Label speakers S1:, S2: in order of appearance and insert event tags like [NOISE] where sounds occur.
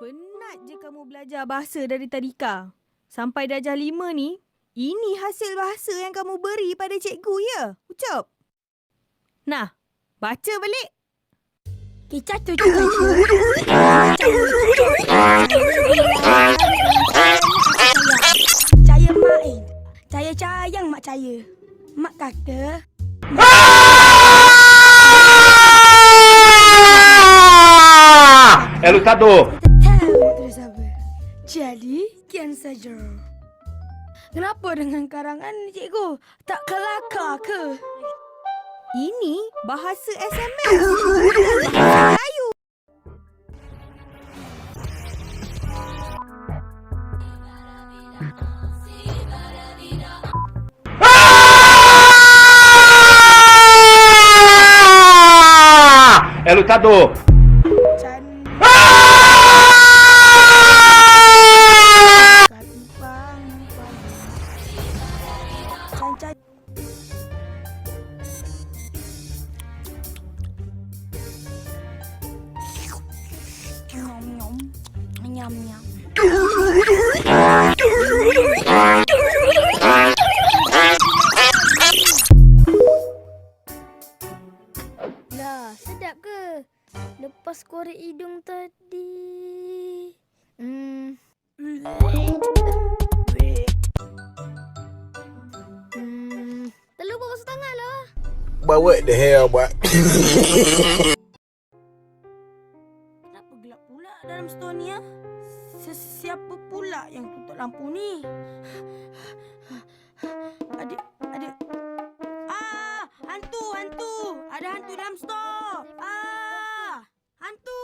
S1: Penat je kamu belajar bahasa dari tadika. Sampai darjah lima ni, ini hasil bahasa yang kamu beri pada cikgu ya? Ucap. Nah, baca balik.
S2: Kita tu. Caya main. Caya cayang mak caya. Mak kata.
S3: É
S2: apa. Jadi, kian saja. Kenapa dengan karangan ni cikgu? Tak kelakar ke?
S1: Ini bahasa SMS. Melayu.
S3: É lutador.
S2: Lah, sedap ke? Lepas korek hidung tadi. Hmm. Hmm. Telur baru setengah lah.
S4: But what the hell, boy? [LAUGHS]
S2: gelap pula dalam store ni ya. Sesiapa pula yang tutup lampu ni? Ada ada Ah, hantu hantu. Ada hantu dalam store. Ah, hantu.